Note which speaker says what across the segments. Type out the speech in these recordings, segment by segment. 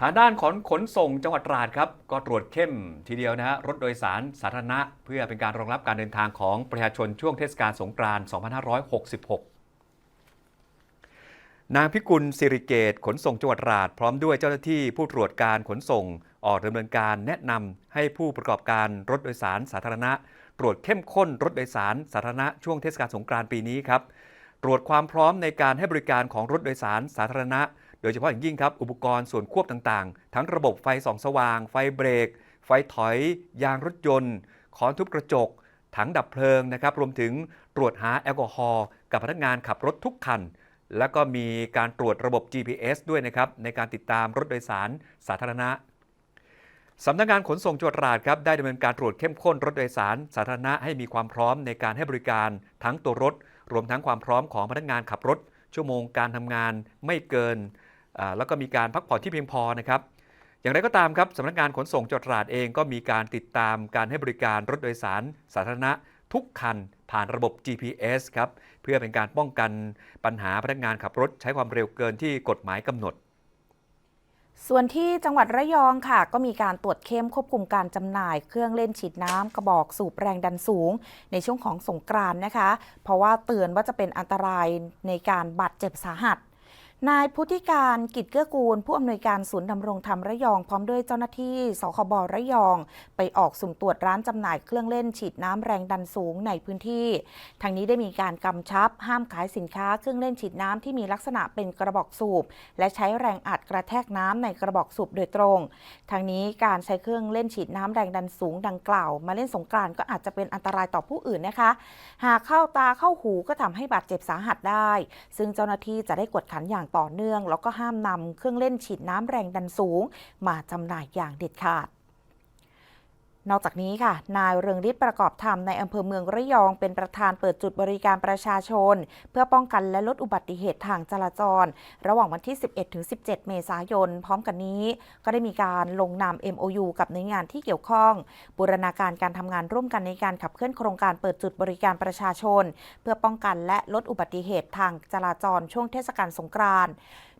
Speaker 1: ทางด้านของขนส่งจังหวัดตราดครับ ก็ตรวจเข้มทีเดียวนะฮะรถโดยสารสาธารณะ เพื่อเป็นการรองรับการเดินทางของประชาชนช่วงเทศกาลสงกรานต์2566 นางพิกุลสิริเกตขนส่งจังหวัดตราด พร้อมด้วยเจ้าหน้าที่ผู้ตรวจการขนส่ง ออกดำเนินการแนะนำให้ผู้ประกอบการรถโดยสารสาธารณะ ตรวจเข้มข้นรถโดยสารสาธารณะช่วงเทศกาลสงกรานต์ปีนี้ครับตรวจความพร้อมในการให้บริการของรถโดยสารสาธารณะ โดยเฉพาะอย่างยิ่งครับ อุปกรณ์ส่วนควบต่างๆ ทั้งระบบไฟส่องสว่าง ไฟเบรก ไฟถอย ยางรถยนต์ขอนทุบกระจก ถังดับเพลิงนะครับ รวมถึงตรวจหาแอลกอฮอล์กับพนักงานขับรถทุกคัน แล้วก็มีการตรวจระบบ GPS ด้วยนะครับ ในการติดตามรถโดยสารสาธารณะสำนักงานขนส่งจังหวัดตราดครับได้ดำเนินการตรวจเข้มข้นรถโดยสารสาธารณะให้มีความพร้อมในการให้บริการทั้งตัวรถ รวมทั้งความพร้อมของพนักงานขับรถ ชั่วโมงการทำงานไม่เกิน แล้วก็มีการพักผ่อนที่เพียงพอนะครับ อย่างไรก็ตามครับสำนักงานขนส่งจังหวัดตราดเองก็มีการติดตามการให้บริการรถโดยสารสาธารณะทุกคันผ่านระบบ GPS ครับ เพื่อเป็นการป้องกันปัญหาพนักงานขับรถใช้ความเร็วเกินที่กฎหมายกำหนด
Speaker 2: ส่วนที่จังหวัดระยองค่ะ ก็มีการตรวจเข้มควบคุมการจำหน่ายเครื่องเล่นฉีดน้ำกระบอกสูบแรงดันสูง ในช่วงของสงกรานนะคะ เพราะว่าเตือนว่าจะเป็นอันตรายในการบาดเจ็บสาหัส นายพุทธิการกิจเกื้อกูล ผู้อำนวยการศูนย์ดำรงธรรมระยอง พร้อมด้วยเจ้าหน้าที่สคบระยอง ไปออกสุ่มตรวจร้านจำหน่ายเครื่องเล่นฉีดน้ำแรงดันสูงในพื้นที่ ทางนี้ได้มีการกำชับ ห้ามขายสินค้าเครื่องเล่นฉีดน้ำที่มีลักษณะเป็นกระบอกสูบ และใช้แรงอัดกระแทกน้ำในกระบอกสูบโดยตรง ทางนี้การใช้เครื่องเล่นฉีดน้ำแรงดันสูงดังกล่าว มาเล่นสงกรานก็อาจจะเป็นอันตรายต่อผู้อื่นนะคะ หากเข้าตาเข้าหูก็ทำให้บาดเจ็บสาหัสได้ ซึ่งเจ้าหน้าที่จะได้กวดขันอย่างต่อเนื่อง แล้วก็ห้ามนำเครื่องเล่นฉีดน้ำแรงดันสูง มาจำหน่ายอย่างเด็ดขาด นอกจากนี้ค่ะ นายเรืองฤทธิ์ประกอบธรรมในอำเภอเมืองระยอง เป็นประธานเปิดจุดบริการประชาชน เพื่อป้องกันและลดอุบัติเหตุทางจราจร ระหว่างวันที่ 11 ถึง 17 เมษายน พร้อมกันนี้ ก็ได้มีการลงนาม MOU กับหน่วยงานที่เกี่ยวข้อง บูรณาการการทำงานร่วมกันในการขับเคลื่อนโครงการเปิดจุดบริการประชาชน เพื่อป้องกันและลดอุบัติเหตุทางจราจรช่วงเทศกาลสงกรานต์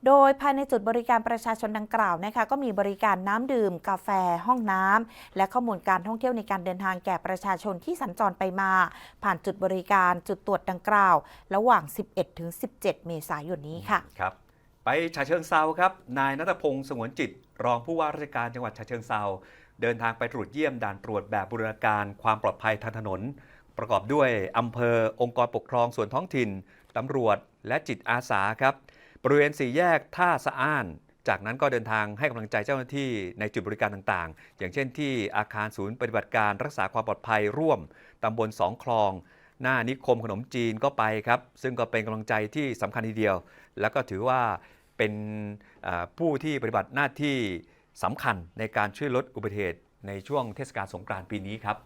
Speaker 2: โดยภายในจุดบริการประชาชนดังกล่าวนะคะก็มีบริการน้ำดื่ม กาแฟ ห้องน้ำและข้อมูลการท่องเที่ยวในการเดินทางแก่ประชาชนที่สัญจรไปมา ผ่านจุดบริการจุดตรวจดังกล่าว ระหว่าง 11 ถึง 17 เมษายนนี้ค่ะ
Speaker 1: ครับไปฉะเชิงเซาครับ นายนัทพงศ์สงวนจิต รองผู้ว่าราชการจังหวัดฉะเชิงเซาเดินทางไปตรวจเยี่ยมด่านตรวจแบบบูรณาการความปลอดภัยทางถนน ประกอบด้วยอำเภอองค์กรปกครองส่วนท้องถิ่นตำรวจและจิตอาสาครับ บริเวณสี่แยกท่าสะอ้าน จากนั้นก็เดินทางให้กำลังใจเจ้าหน้าที่ในจุดบริการต่างๆ อย่างเช่นที่อาคารศูนย์ปฏิบัติการรักษาความปลอดภัยร่วมตำบลสองคลอง หน้านิคมขนมจีนก็ไปครับ ซึ่งก็เป็นกำลังใจที่สำคัญทีเดียว แล้วก็ถือว่าเป็นผู้ที่ปฏิบัติหน้าที่สำคัญในการช่วยลดอุบัติเหตุในช่วงเทศกาลสงกรานต์ปีนี้ครับ